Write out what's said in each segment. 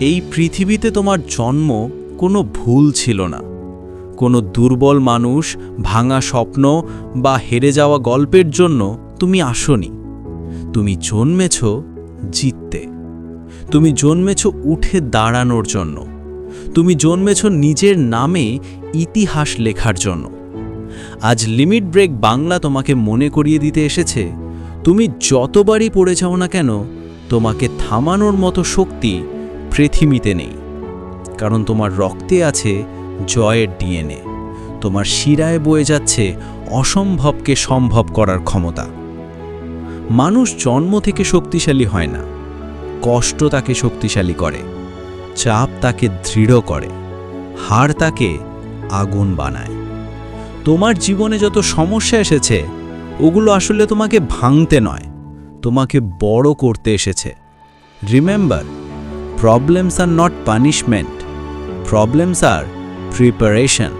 এই পৃথিবীতে তোমার জন্ম কোনো ভুল ছিল না। কোনো দুর্বল মানুষ, ভাঙা স্বপ্ন বা হেরে যাওয়া গল্পের জন্য তুমি আসনি। তুমি জন্মেছ জিততে। তুমি জন্মেছ উঠে দাঁড়ানোর জন্য। তুমি জন্মেছ নিজের নামে ইতিহাস লেখার জন্য। আজ লিমিট ব্রেক বাংলা তোমাকে মনে করিয়ে দিতে এসেছে, তুমি যতবারই পড়ে যাও না কেন, তোমাকে থামানোর মতো শক্তি পৃথিবীতে নেই, কারণ তোমার রক্তে আছে জয়ের ডিএনএ। তোমার শিরায় বয়ে যাচ্ছে অসম্ভবকে সম্ভব করার ক্ষমতা। মানুষ জন্ম থেকে শক্তিশালী হয় না, কষ্ট তাকে শক্তিশালী করে, চাপ তাকে দৃঢ় করে হার তাকে আগুন বানায়। তোমার জীবনে যত সমস্যা এসেছে, ওগুলো আসলে তোমাকে ভাঙতে নয়, তোমাকে বড় করতে এসেছে। Remember problems are not punishment problems are preparation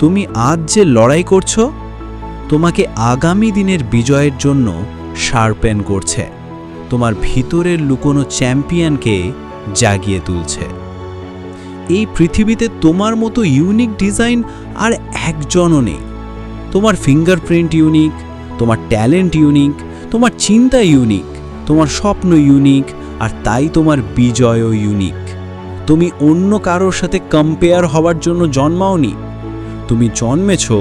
তুমি আজ যে লড়াই করছ, তোমাকে আগামী দিনের বিজয়ের জন্য শার্পেন করছে। তোমার ভিতরের লুকোনো চ্যাম্পিয়নকে জাগিয়ে তুলছে। এই পৃথিবীতে তোমার মতো ইউনিক ডিজাইন আর একজনও নেই। তোমার ফিঙ্গারপ্রিন্ট ইউনিক তোমার ট্যালেন্ট ইউনিক তোমার চিন্তা ইউনিক তোমার স্বপ্ন ইউনিক আর তাই তোমার বিজয়ও ইউনিক তুমি অন্য কারোর সাথে কম্পেয়ার হওয়ার জন্য জন্মাওনি। তুমি জন্মেছ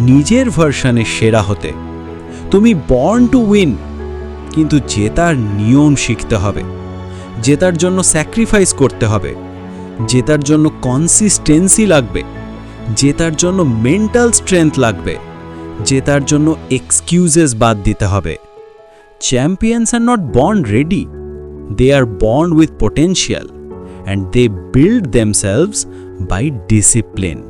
নিজের ভার্সানে সেরা হতে। তুমি বর্ন টু উইন কিন্তু জেতার নিয়ম শিখতে হবে। জেতার জন্য স্যাক্রিফাইস করতে হবে। জেতার জন্য কনসিস্টেন্সি লাগবে। জেতার জন্য মেন্টাল স্ট্রেংথ লাগবে। জেতার জন্য এক্সকিউজেস বাদ দিতে হবে। Champions are not born ready they are born with potential and they build themselves by discipline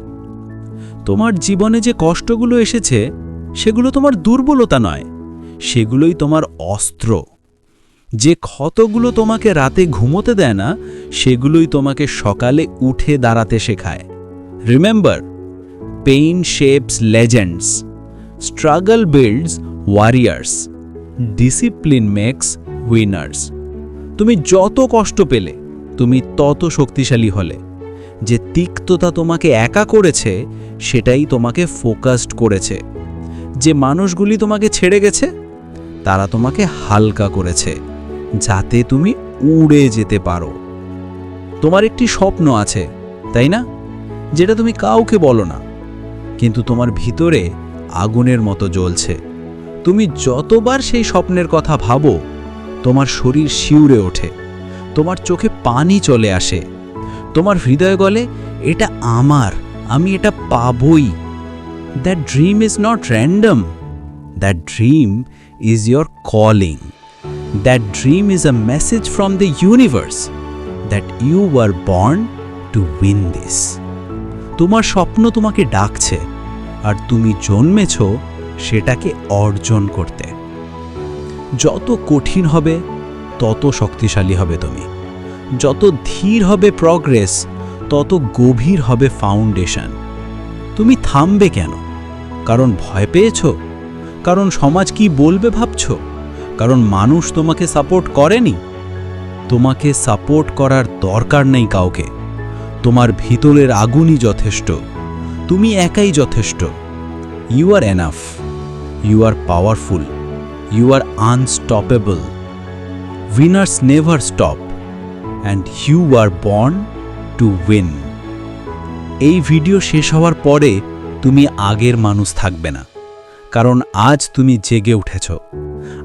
তোমার জীবনে যে কষ্টগুলো এসেছে, সেগুলো তোমার দুর্বলতা নয়, সেগুলোই তোমার অস্ত্র। যে ক্ষতগুলো তোমাকে রাতে ঘুমোতে দেয় না, সেগুলোই তোমাকে সকালে উঠে দাঁড়াতে শেখায়। Remember pain shapes legends struggle builds warriors discipline makes winners তুমি যত কষ্ট পেলে, তুমি তত শক্তিশালী হলে। যে তিক্ততা তোমাকে একা করেছে, সেটাই তোমাকে ফোকাসড করেছে। যে মানুষগুলি তোমাকে ছেড়ে গেছে, তারা তোমাকে হালকা করেছে, যাতে তুমি উড়ে যেতে পারো। তোমার একটি স্বপ্ন আছে, তাই না? যেটা তুমি কাউকে বলো না, কিন্তু তোমার ভিতরে আগুনের মতো জ্বলছে। তুমি যতবার সেই স্বপ্নের কথা ভাবো তোমার শরীর শিউরে ওঠে, তোমার চোখে পানি চলে আসে, তোমার হৃদয় গলে এটা আমার, আমি এটা পাবই। That dream is not random that dream is your calling that dream is a message from the universe that you are born to win this তোমার স্বপ্ন তোমাকে ডাকছে, আর তুমি জন্মেছ সেটাকে অর্জন করতে। যত কঠিন হবে, তত শক্তিশালী হবে তুমি। যত ধীর হবে প্রগ্রেস তত গভীর হবে ফাউন্ডেশন তুমি থামবে কেন? কারণ ভয় পেয়েছ? কারণ সমাজ কি বলবে ভাবছ? কারণ মানুষ তোমাকে সাপোর্ট করেনি? তোমাকে সাপোর্ট করার দরকার নেই কাউকে। তোমার ভিতরের আগুনই যথেষ্ট। তুমি একাই যথেষ্ট। You are enough you are powerful you are unstoppable winners never stop and you are born to win এই ভিডিও শেষ হওয়ার পরে তুমি আগের মানুষ থাকবে না, কারণ আজ তুমি জেগে উঠেছ।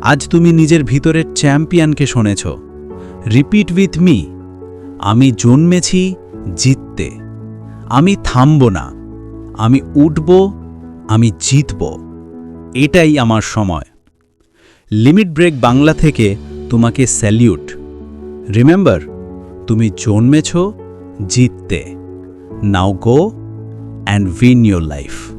আজ তুমি নিজের ভিতরের চ্যাম্পিয়নকে শুনেছ। রিপিট উইথ মি আমি জন্মেছি জিততে। আমি থামব না, আমি উঠব, আমি জিতব। এটাই আমার সময়। লিমিট ব্রেক বাংলা থেকে তোমাকে স্যালিউট। রিমেম্বার, তুমি জন্মেছ জিততে। Now go and win your life.